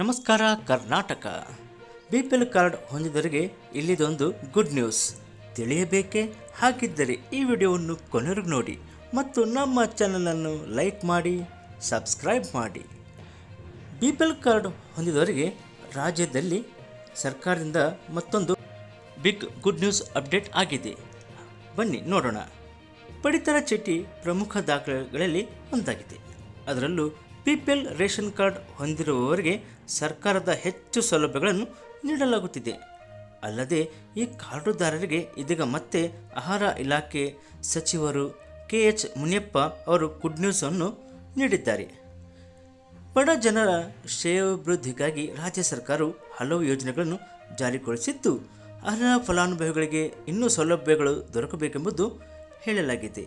ನಮಸ್ಕಾರ, Karnataka. B P L card ಹೊಂದಿದವರಿಗೆ ಇಲ್ಲಿದೊಂದು ಗುಡ್ ನ್ಯೂಸ್ ತಿಳಿಯಬೇಕೇ? ಹಾಗಿದ್ದರೆ ಈ ವಿಡಿಯೋವನ್ನು ಕೊನೆವರೆಗೂ ನೋಡಿ ಮತ್ತು ನಮ್ಮ ಚಾನಲನ್ನು ಲೈಕ್ ಮಾಡಿ ಸಬ್ಸ್ಕ್ರೈಬ್ ಮಾಡಿ. ಬಿ ಪಿ ಎಲ್ ಕಾರ್ಡ್ ಹೊಂದಿದವರಿಗೆ ರಾಜ್ಯದಲ್ಲಿ ಸರ್ಕಾರದಿಂದ ಮತ್ತೊಂದು ಬಿಗ್ ಗುಡ್ ನ್ಯೂಸ್ ಅಪ್ಡೇಟ್ ಆಗಿದೆ. ಬನ್ನಿ, ನೋಡೋಣ. ಪಡಿತರ ಚೀಟಿ ಪ್ರಮುಖ ದಾಖಲೆಗಳಲ್ಲಿ ಒಂದಾಗಿದೆ. ಅದರಲ್ಲೂ B P L ration card ಹೊಂದಿರುವವರಿಗೆ ಸರ್ಕಾರದ ಹೆಚ್ಚು ಸೌಲಭ್ಯಗಳನ್ನು ನೀಡಲಾಗುತ್ತಿದೆ. ಅಲ್ಲದೆ ಈ ಕಾರ್ಡುದಾರರಿಗೆ ಇದೀಗ ಮತ್ತೆ ಆಹಾರ ಇಲಾಖೆ ಸಚಿವರು ಕೆ ಎಚ್ ಮುನಿಯಪ್ಪ ಅವರು ಗುಡ್ ನ್ಯೂಸನ್ನು ನೀಡಿದ್ದಾರೆ. ಬಡ ಜನರ ಶ್ರೇಯೋಭಿವೃದ್ಧಿಗಾಗಿ ರಾಜ್ಯ ಸರ್ಕಾರವು ಹಲವು ಯೋಜನೆಗಳನ್ನು ಜಾರಿಗೊಳಿಸಿದ್ದು, ಅರ್ಹ ಫಲಾನುಭವಿಗಳಿಗೆ ಇನ್ನೂ ಸೌಲಭ್ಯಗಳು ದೊರಕಬೇಕೆಂಬುದು ಹೇಳಲಾಗಿದೆ.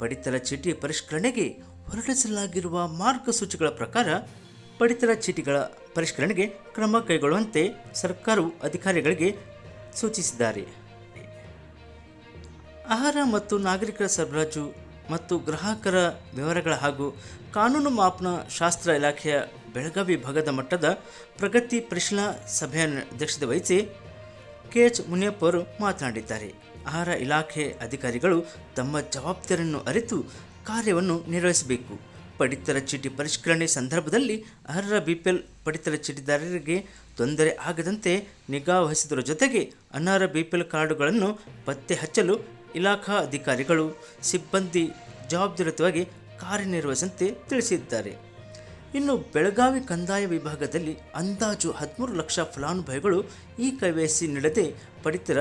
ಪಡಿತರ ಚೀಟಿ ಪರಿಷ್ಕರಣೆಗೆ ಹೊರಡಿಸಲಾಗಿರುವ ಮಾರ್ಗಸೂಚಿಗಳ ಪ್ರಕಾರ ಪಡಿತರ ಚೀಟಿಗಳ ಪರಿಷ್ಕರಣೆಗೆ ಕ್ರಮ ಕೈಗೊಳ್ಳುವಂತೆ ಸರ್ಕಾರವು ಅಧಿಕಾರಿಗಳಿಗೆ ಸೂಚಿಸಿದ್ದಾರೆ. ಆಹಾರ ಮತ್ತು ನಾಗರಿಕರ ಸರಬರಾಜು ಮತ್ತು ಗ್ರಾಹಕರ ವಿವರಗಳ ಹಾಗೂ ಕಾನೂನು ಮಾಪನ ಶಾಸ್ತ್ರ ಇಲಾಖೆಯ ಬೆಳಗಾವಿ ಭಾಗದ ಮಟ್ಟದ ಪ್ರಗತಿ ಪರಿಶೀಲನಾ ಸಭೆಯ ಅಧ್ಯಕ್ಷತೆ ವಹಿಸಿ ಕೆ ಎಚ್ ಮುನಿಯಪ್ಪ ಅವರು ಮಾತನಾಡಿದ್ದಾರೆ. ಆಹಾರ ಇಲಾಖೆ ಅಧಿಕಾರಿಗಳು ತಮ್ಮ ಜವಾಬ್ದಾರಿಯನ್ನು ಅರಿತು ಕಾರ್ಯವನ್ನು ನಿರ್ವಹಿಸಬೇಕು. ಪಡಿತರ ಚೀಟಿ ಪರಿಷ್ಕರಣೆ ಸಂದರ್ಭದಲ್ಲಿ ಅರ್ಹ ಬಿ ಪಿ ಎಲ್ ಪಡಿತರ ಚೀಟಿದಾರರಿಗೆ ತೊಂದರೆ ಆಗದಂತೆ ನಿಗಾ ವಹಿಸಿದರ ಜೊತೆಗೆ ಅನರ್ಹ ಎಲ್ ಕಾರ್ಡುಗಳನ್ನು ಪತ್ತೆ ಹಚ್ಚಲು ಇಲಾಖಾ ಅಧಿಕಾರಿಗಳು ಸಿಬ್ಬಂದಿ ಜವಾಬ್ದಾರಿಯುತವಾಗಿ ಕಾರ್ಯನಿರ್ವಹಿಸಂತೆ ತಿಳಿಸಿದ್ದಾರೆ. ಇನ್ನು ಬೆಳಗಾವಿ ಕಂದಾಯ ವಿಭಾಗದಲ್ಲಿ ಅಂದಾಜು ಹದಿಮೂರು ಲಕ್ಷ ಫಲಾನುಭವಿಗಳು ಈ ಕೈವಹಿಸಿ ನೀಡದೆ ಪಡಿತರ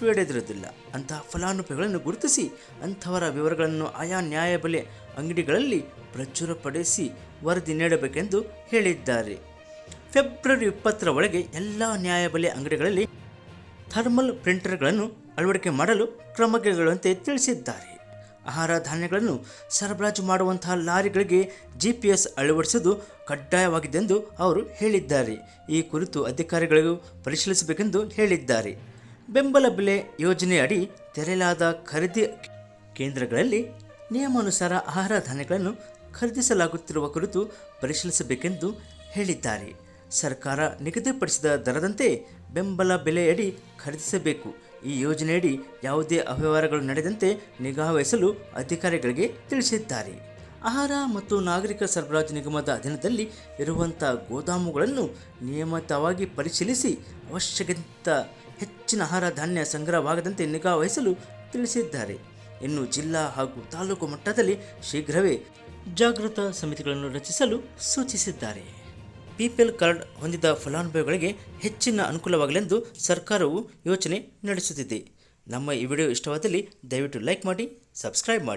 ಪಡೆದಿರುವುದಿಲ್ಲ ಅಂತಹ ಫಲಾನುಭವಿಗಳನ್ನು ಗುರುತಿಸಿ, ಅಂಥವರ ವಿವರಗಳನ್ನು ಆಯಾ ನ್ಯಾಯಬೆಲೆ ಅಂಗಡಿಗಳಲ್ಲಿ ಪ್ರಚುರಪಡಿಸಿ ವರದಿ ನೀಡಬೇಕೆಂದು ಹೇಳಿದ್ದಾರೆ. ಫೆಬ್ರವರಿ ಇಪ್ಪತ್ತರ ಒಳಗೆ ಎಲ್ಲ ನ್ಯಾಯಬೆಲೆ ಅಂಗಡಿಗಳಲ್ಲಿ ಥರ್ಮಲ್ ಪ್ರಿಂಟರ್ಗಳನ್ನು ಅಳವಡಿಕೆ ಮಾಡಲು ಕ್ರಮ ಕೈಗೊಳ್ಳುವಂತೆ ತಿಳಿಸಿದ್ದಾರೆ. ಆಹಾರ ಧಾನ್ಯಗಳನ್ನು ಸರಬರಾಜು ಮಾಡುವಂತಹ ಲಾರಿಗಳಿಗೆ ಜಿ ಪಿ ಎಸ್ ಅಳವಡಿಸುವುದು ಕಡ್ಡಾಯವಾಗಿದೆ ಎಂದು ಅವರು ಹೇಳಿದ್ದಾರೆ. ಈ ಕುರಿತು ಅಧಿಕಾರಿಗಳಿಗೂ ಪರಿಶೀಲಿಸಬೇಕೆಂದು ಹೇಳಿದ್ದಾರೆ. ಬೆಂಬಲ ಬೆಲೆ ಯೋಜನೆಯಡಿ ತೆರೆಯಲಾದ ಖರೀದಿ ಕೇಂದ್ರಗಳಲ್ಲಿ ನಿಯಮಾನುಸಾರ ಆಹಾರ ಧಾನ್ಯಗಳನ್ನು ಖರೀದಿಸಲಾಗುತ್ತಿರುವ ಕುರಿತು ಪರಿಶೀಲಿಸಬೇಕೆಂದು ಹೇಳಿದ್ದಾರೆ. ಸರ್ಕಾರ ನಿಗದಿಪಡಿಸಿದ ದರದಂತೆ ಬೆಂಬಲ ಬೆಲೆಯಡಿ ಖರೀದಿಸಬೇಕು. ಈ ಯೋಜನೆಯಡಿ ಯಾವುದೇ ಅವ್ಯವಹಾರಗಳು ನಡೆದಂತೆ ನಿಗಾವಹಿಸಲು ಅಧಿಕಾರಿಗಳಿಗೆ ತಿಳಿಸಿದ್ದಾರೆ. ಆಹಾರ ಮತ್ತು ನಾಗರಿಕ ಸರಬರಾಜು ನಿಗಮದ ಅಧೀನದಲ್ಲಿ ಇರುವಂಥ ಗೋದಾಮುಗಳನ್ನು ನಿಯಮಿತವಾಗಿ ಪರಿಶೀಲಿಸಿ ಅವಶ್ಯಕ್ಕಿಂತ ಹೆಚ್ಚಿನ ಆಹಾರ ಧಾನ್ಯ ಸಂಗ್ರಹವಾಗದಂತೆ ನಿಗಾ ವಹಿಸಲು ತಿಳಿಸಿದ್ದಾರೆ. ಇನ್ನು ಜಿಲ್ಲಾ ಹಾಗೂ ತಾಲೂಕು ಮಟ್ಟದಲ್ಲಿ ಶೀಘ್ರವೇ ಜಾಗೃತ ಸಮಿತಿಗಳನ್ನು ರಚಿಸಲು ಸೂಚಿಸಿದ್ದಾರೆ. ಪಿಪಿಎಲ್ ಕಾರ್ಡ್ ಹೊಂದಿದ ಫಲಾನುಭವಿಗಳಿಗೆ ಹೆಚ್ಚಿನ ಅನುಕೂಲವಾಗಲೆಂದು ಸರ್ಕಾರವು ಯೋಚನೆ ನಡೆಸುತ್ತಿದೆ. ನಮ್ಮ ಈ ವಿಡಿಯೋ ಇಷ್ಟವಾದಲ್ಲಿ ದಯವಿಟ್ಟು ಲೈಕ್ ಮಾಡಿ, ಸಬ್ಸ್ಕ್ರೈಬ್ ಮಾಡಿ.